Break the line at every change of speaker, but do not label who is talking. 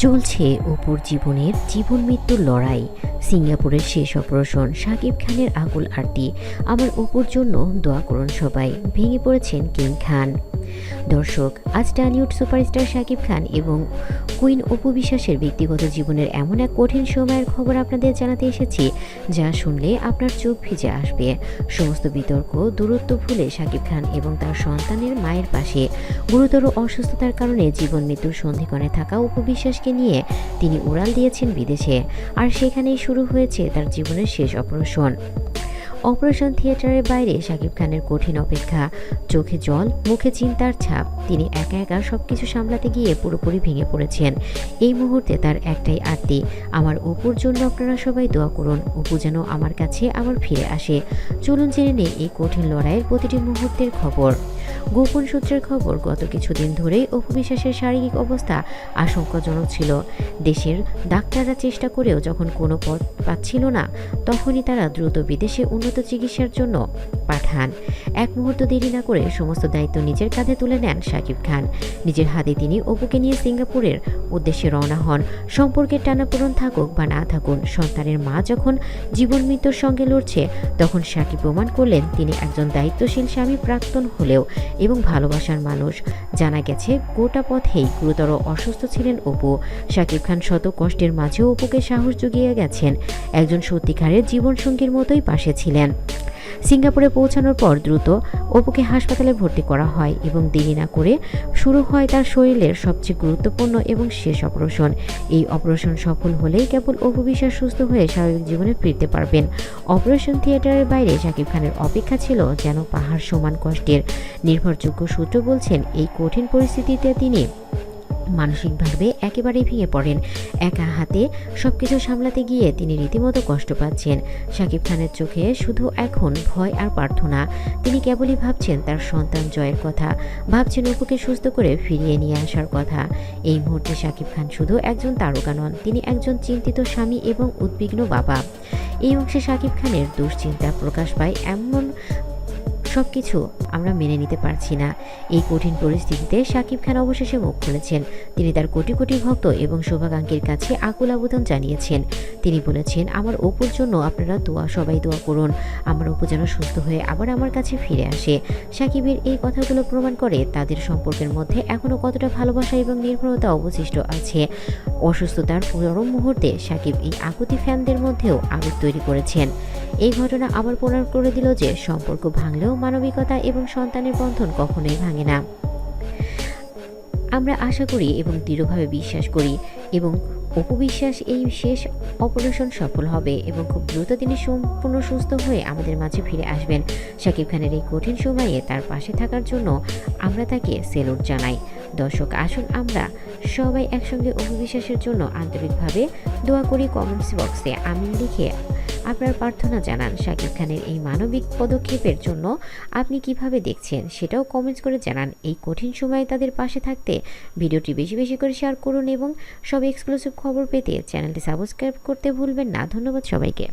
চলছে অপুর জীবনের জীবন মৃত্যুর লড়াই। সিঙ্গাপুরের শেষ অপারেশন সাকিব খানের আকুল আরতি। আমার অপুর জন্য দোয়া করুন সবাই। ভেঙে পড়েছেন কিং খান। দর্শক, আজ টালিউড সুপারস্টার শাকিব খান এবং কুইন অপু বিশ্বাসের ব্যক্তিগত জীবনের এমন এক কঠিন সময়ের খবর আপনাদের জানাতে এসেছি, যা শুনলে আপনার চোখ ভিজে আসবে। সমস্ত বিতর্ক, দূরত্ব ভুলে শাকিব খান এবং তার সন্তানের মায়ের পাশে, গুরুতর অসুস্থতার কারণে জীবন মৃত্যুর সন্ধিকণে থাকা অপু বিশ্বাসকে নিয়ে তিনি উড়াল দিয়েছেন বিদেশে। আর সেখানেই শুরু হয়েছে তার জীবনের শেষ অপারেশন। অপারেশন থিয়েটারের বাইরে শাকিব খানের কঠিন অপেক্ষা। চোখে জল, মুখে চিন্তার ছাপ। তিনি একা একা সব কিছু সামলাতে গিয়ে পুরোপুরি ভেঙে পড়েছেন। এই মুহূর্তে তার একটাই আরতি আমার অপুর জন্য আপনারা সবাই দোয়া করুন। অপু যেন আমার কাছে আবার ফিরে আসে। চলুন জেনে নেই এই কঠিন লড়াইয়ের প্রতিটি মুহূর্তের খবর। গোপন সূত্রের খবর, গত কিছুদিন ধরেই অপু বিশ্বাসের শারীরিক অবস্থা আশঙ্কাজনক ছিল। দেশের ডাক্তাররা চেষ্টা করেও যখন কোনো পথ পাচ্ছিল না, তখনই তারা দ্রুত বিদেশে উন্নত চিকিৎসার জন্য পাঠান। এক মুহূর্ত দেরি না করে সমস্ত দায়িত্ব নিজের কাঁধে তুলে নেন শাকিব খান। নিজের হাতে তিনি অপুকে নিয়ে সিঙ্গাপুরের উদ্দেশ্যে রওনা হন। সম্পর্কের টানাপোড়ন থাকুক বা না থাকুন, সন্তানের মা যখন জীবন মৃত্যুর সঙ্গে লড়ছে, তখন শাকিব প্রমাণ করলেন তিনি একজন দায়িত্বশীল স্বামী প্রাক্তন হলেও এবং ভালোবাসার মানুষ। জানা গেছে, গোটা পথেই গুরুতর অসুস্থ ছিলেন অপু। শাকিব খান শত কষ্টের মাঝেও অপুকে সাহস জুগিয়ে গেছেন। একজন সত্যিকারের জীবনসঙ্গীর মতোই পাশে ছিলেন। সিঙ্গাপুরে পৌঁছানোর পর দ্রুত অপুকে হাসপাতালে ভর্তি করা হয় এবং দেরি না করে শুরু হয় তার শরীরের সবচেয়ে গুরুত্বপূর্ণ এবং শেষ অপারেশন। এই অপারেশন সফল হলেই কেবল অপু বিশ্বাস সুস্থ হয়ে স্বাভাবিক জীবনে ফিরতে পারবেন। অপারেশন থিয়েটারের বাইরে শাকিব খানের অপেক্ষা ছিল যেন পাহাড় সমান কষ্টের। নির্ভরযোগ্য সূত্র বলছেন, এই কঠিন পরিস্থিতিতে তিনি মানসিকভাবে একেবারেই ভেঙে পড়েন। একা হাতে সব কিছু সামলাতে গিয়ে তিনি রীতিমতো কষ্ট পাচ্ছেন। শাকিব খানের চোখে শুধু এখন ভয় আর প্রার্থনা। তিনি কেবলই ভাবছেন তার সন্তান জয়ের কথা। ভাবছেন অপুকে সুস্থ করে ফিরিয়ে নিয়ে আসার কথা। এই মুহূর্তে শাকিব খান শুধু একজন তারকা নন, তিনি একজন চিন্তিত স্বামী এবং উদ্বিগ্ন বাবা। এই অংশে শাকিব খানের দুশ্চিন্তা প্রকাশ পায় এমন সব কিছু আমরা মেনে নিতে পারছি না। এই কঠিন পরিস্থিতিতে শাকিব খান অবশেষে মুখ খুলেছেন। তিনি তার কোটি কোটি ভক্ত এবং শুভাকাঙ্ক্ষীর কাছে আকুল আবেদন জানিয়েছেন। তিনি বলেছেন, আমার অপুর জন্য আপনারা দোয়া, সবাই দোয়া করুন। আমার অপু যেন সুস্থ হয়ে আবার আমার কাছে ফিরে আসে। সাকিবের এই কথাগুলো প্রমাণ করে তাদের সম্পর্কের মধ্যে এখনও কতটা ভালোবাসা এবং নির্ভরতা অবশিষ্ট আছে। অসুস্থতার পরম মুহূর্তে সাকিব এই আকুতি ফ্যানদের মধ্যেও আবেগ তৈরি করেছেন। এই ঘটনা আবার প্রমাণ করে দিল যে সম্পর্ক ভাঙলেও মানবিকতা এবং সন্তানের বন্ধন কখনোই ভাঙে না। আমরা আশা করি এবং দৃঢ়ভাবে বিশ্বাস করি এবং অপবিশ্বাস এই শেষ অপারেশন সফল হবে এবং খুব দ্রুত তিনি সম্পূর্ণ সুস্থ হয়ে আমাদের মাঝে ফিরে আসবেন। শাকিব খানের এই কঠিন সময়ে তার পাশে থাকার জন্য আমরা তাকে সেলুট জানাই। দর্শক, আসুন আমরা সবাই একসঙ্গে অপবিশ্বাসের জন্য আন্তরিকভাবে দোয়া করি কমেন্টস বক্সে। আমি লিখে আপনার প্রার্থনা জানান শাকিব খানের এই মানবিক পদক্ষেপের জন্য। আপনি কীভাবে দেখছেন সেটাও কমেন্টস করে জানান এই কঠিন সময়ে তাদের পাশে থাকতে। ভিডিওটি বেশি বেশি করে শেয়ার করুন এবং সব এক্সক্লুসিভ খবর পেতে চ্যানেলটি সাবস্ক্রাইব করতে ভুলবেন না। ধন্যবাদ সবাইকে।